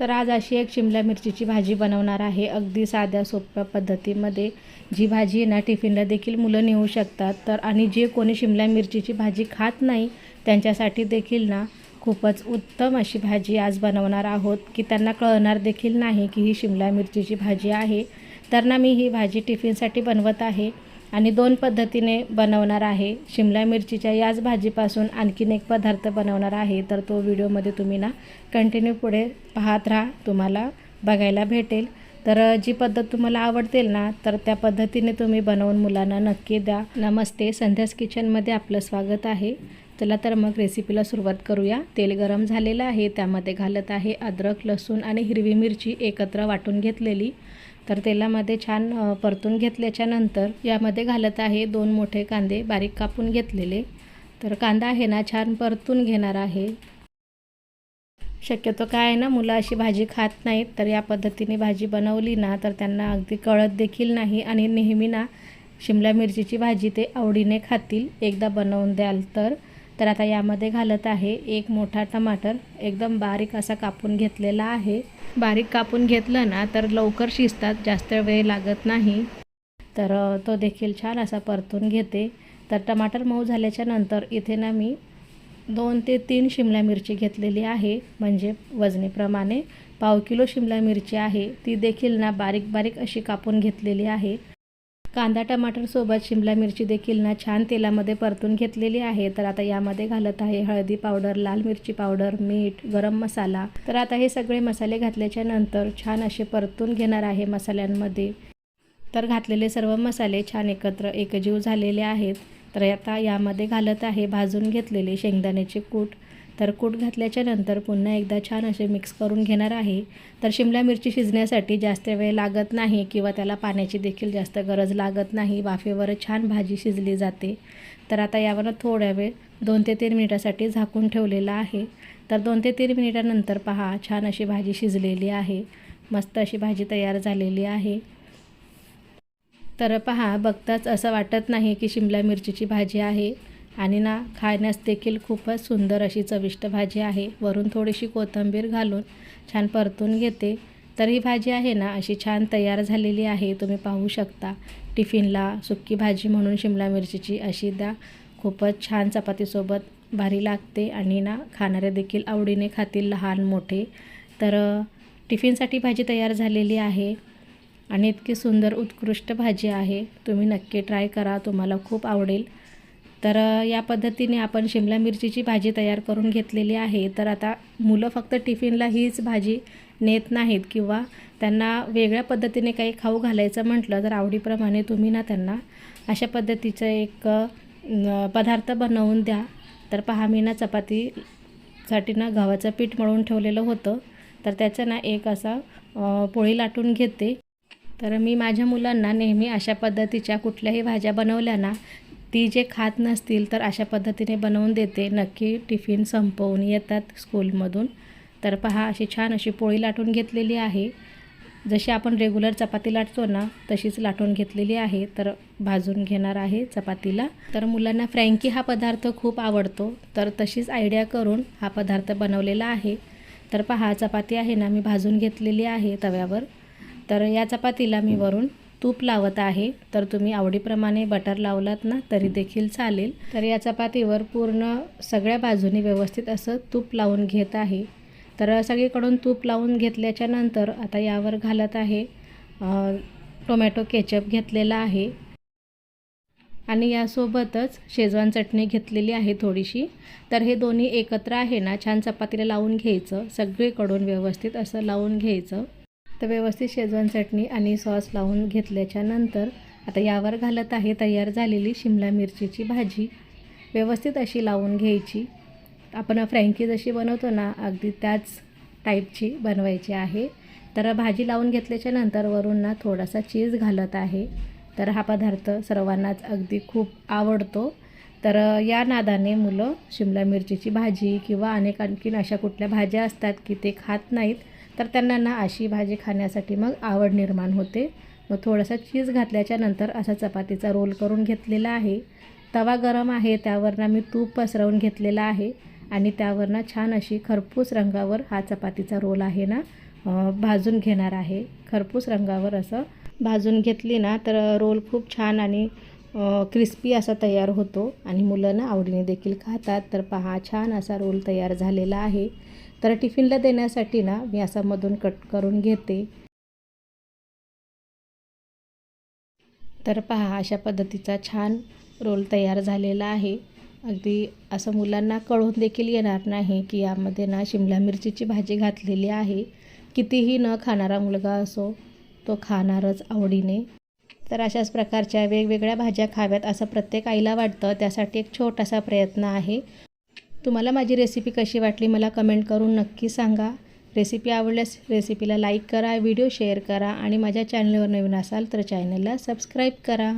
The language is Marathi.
तर आज अशी एक शिमला मिरचीची भाजी बनवणार आहे. अगदी साध्या सोप्या पद्धतीमध्ये जी भाजी आहे ना टिफिनला देखील मुलं नेऊ शकतात. तर आणि जे कोणी शिमला मिरचीची भाजी खात नाही त्यांच्यासाठी देखील ना खूपच उत्तम अशी भाजी आज बनवणार आहोत. की त्यांना कळणार देखील नाही की ही शिमला मिरचीची भाजी आहे. तर ना मी ही भाजी टिफिनसाठी बनवत आहे. आणि दोन पद्धतीने बनवणार आहे. शिमला मिरचीच्या याच भाजीपासून आणखीन एक पदार्थ बनवणार आहे. तर तो व्हिडिओमध्ये तुम्ही ना कंटिन्यू पुढे पाहत राहा. तुम्हाला बघायला भेटेल. तर जी पद्धत तुम्हाला आवडतील ना तर त्या पद्धतीने तुम्ही बनवून मुलांना नक्की द्या. नमस्ते. संध्यास किचनमध्ये आपलं स्वागत आहे. चला तर मग रेसिपीला सुरुवात करूया. तेल गरम झालेलं आहे. त्यामध्ये घालत आहे अद्रक लसूण आणि हिरवी मिरची एकत्र वाटून घेतलेली. तर तेलामध्ये छान परतून घेतल्याच्या नंतर यामध्ये घालत आहे दोन मोठे कांदे बारीक कापून घेतलेले. तर कांदा आहे ना छान परतून घेणार आहे. शक्यतो काय आहे ना मुलं अशी भाजी खात नाहीत तर या पद्धतीने भाजी बनवली ना तर त्यांना अगदी कळत देखील नाही आणि नेहमी ना शिमला मिरचीची भाजी ते आवडीने खातील. एकदा बनवून द्याल तर. तर आता यामध्ये घालत आहे एक मोठा टमाटर. एकदम बारीक असा कापून घेतलेला आहे. बारीक कापून घेतलं ना तर लवकर शिजतात जास्त वेळ लागत नाही. तर तो देखील छान असा परतून घेते. तर टमाटर मऊ झाल्याच्यानंतर इथे ना मी दोन ते तीन शिमला मिरची घेतलेली आहे. म्हणजे वजनीप्रमाणे पाव किलो शिमला मिरची आहे. ती देखील ना बारीक बारीक अशी कापून घेतलेली आहे. कांदा टमाटरसोबत शिमला मिरची देखील ना छान तेलामध्ये परतून घेतलेली आहे. तर आता यामध्ये घालत आहे हळदी पावडर लाल मिरची पावडर मीठ गरम मसाला. तर आता हे सगळे मसाले घातल्याच्या नंतर छान असे परतून घेणार आहे मसाल्यांमध्ये. तर घातलेले सर्व मसाले छान एकत्र एकजीव झालेले आहेत. तर आता यामध्ये घालत आहे भाजून घेतलेले शेंगदाण्याचे कूट. तर कूट घातल्याच्या नंतर पुन्हा एकदा छान असे मिक्स करून घेणार आहे. तर शिमला मिरची शिजण्यासाठी जास्त वेळ लागत नाही किंवा त्याला पाण्याची देखील जास्त गरज लागत नाही. वाफेवर छान भाजी शिजली जाते. तर आता यावर थोड्या वेळ दोन ते तीन मिनिटासाठी झाकून ठेवलेलं आहे. तर दोन ते तीन मिनिटानंतर पहा छान अशी भाजी शिजलेली आहे. मस्त अशी भाजी तयार झालेली आहे. तर पहा बघताच असं वाटत नाही की शिमला मिरचीची भाजी आहे. आणि ना खाण्यास देखील खूपच सुंदर अशी चविष्ट भाजी आहे. वरून थोडीशी कोथिंबीर घालून छान परतून घेते. तर ही भाजी आहे ना अशी छान तयार झालेली आहे. तुम्ही पाहू शकता. टिफिनला सुक्की भाजी म्हणून शिमला मिरचीची अशी द्या. खूपच छान चपातीसोबत भारी लागते आणि ना खाणारे देखील आवडीने खातील लहान मोठे. तर टिफिनसाठी भाजी तयार झालेली आहे आणि इतकी सुंदर उत्कृष्ट भाजी आहे. तुम्ही नक्की ट्राय करा. तुम्हाला खूप आवडेल. तर या पद्धतीने आपण शिमला मिरचीची भाजी तयार करून घेतलेली आहे. तर आता मुलं फक्त टिफिनला हीच भाजी नेत नाहीत किंवा त्यांना वेगळ्या पद्धतीने काही खाऊ घालायचं म्हटलं तर आवडीप्रमाणे तुम्ही ना त्यांना अशा पद्धतीचं एक पदार्थ बनवून द्या. तर पहा मी ना चपातीसाठी ना गव्हाचं पीठ मळून ठेवलेलं होतं. तर त्याचं ना एक असा पोळी लाटून घेते. तर मी माझ्या मुलांना नेहमी अशा पद्धतीच्या कुठल्याही भाज्या बनवल्या ना ती जे खात नसतील तर अशा पद्धतीने बनवून देते. नक्की टिफिन संपवून येतात स्कूलमधून. तर पहा अशी छान अशी पोळी लाटून घेतलेली आहे. जशी आपण रेग्युलर चपाती लाटतो ना तशीच लाटून घेतलेली आहे. तर भाजून घेणार आहे चपातीला. तर मुलांना फ्रँकी हा पदार्थ खूप आवडतो. तर तशीच आयडिया करून हा पदार्थ बनवलेला आहे. तर पहा चपाती आहे ना मी भाजून घेतलेली आहे तव्यावर. तर या चपातीला मी वरून तूप लावत आहे. तर तुम्ही आवडीप्रमाणे बटर लावलात ना तरी देखील चालेल. तर या चपातीवर पूर्ण सगळ्या बाजूनी व्यवस्थित असं तूप लावून घेत आहे. तर सगळीकडून तूप लावून घेतल्याच्या नंतर आता यावर घालत आहे टोमॅटो केचप घेतलेला आहे. आणि यासोबतच शेजवान चटणी घेतलेली आहे थोडीशी. तर हे दोन्ही एकत्र आहे ना छान चपातीला लावून घ्यायचं. सगळीकडून व्यवस्थित असं लावून घ्यायचं. तर व्यवस्थित शेजवान चटणी आणि सॉस लावून घेतल्याच्यानंतर आता यावर घालत आहे तयार झालेली शिमला मिरचीची भाजी. व्यवस्थित अशी लावून घ्यायची. आपण फ्रँकी जशी बनवतो ना अगदी त्याच टाईपची बनवायची आहे. तर भाजी लावून घेतल्याच्या नंतर वरून ना थोडासा चीज घालत आहे. तर हा पदार्थ सर्वांनाच अगदी खूप आवडतो. तर या नादाने मुलं शिमला मिरचीची भाजी किंवा अनेक आणखीन अशा कुठल्या भाज्या असतात की ते खात नाहीत तर त्यांना ना अशी भाजी खाण्यासाठी मग आवड निर्माण होते. मग थोडासा चीज घातल्याच्या नंतर असा चपातीचा रोल करून घेतलेला आहे. तवा गरम आहे त्यावरनं मी तूप पसरवून घेतलेला आहे आणि त्यावरनं छान अशी खरपूस रंगावर हा चपातीचा रोल आहे ना भाजून घेणार आहे. खरपूस रंगावर असं भाजून घेतली ना तर रोल खूप छान आणि क्रिस्पी असा तयार होतो. आणि मुलं ना आवडीने देखील खातात. तर पहा छान असा रोल तयार झालेला आहे. तर टिफिनला देण्यासाठी ना मी असा मधून कट करून घेते. तर पहा अशा पद्धतीचा छान रोल तयार झालेला आहे. अगदी असं मुलांना कळून देखील येणार नाही की यामध्ये ना शिमला मिरचीची भाजी घातलेली आहे. कितीही न खाणारा मुलगा असो तो खाणारच आवडीने. तर अशाच प्रकारच्या वेगवेगळ्या भाज्या खाव्यात असं प्रत्येक आईला वाटतं. त्यासाठी एक छोटासा प्रयत्न आहे. तुम्हाला माझी रेसिपी कशी वाटली मला कमेंट करून नक्की सांगा. रेसिपी आवडल्यास रेसिपीला लाईक करा व्हिडिओ शेअर करा आणि माझ्या चॅनलवर नवीन असाल तर चॅनलला सबस्क्राईब करा.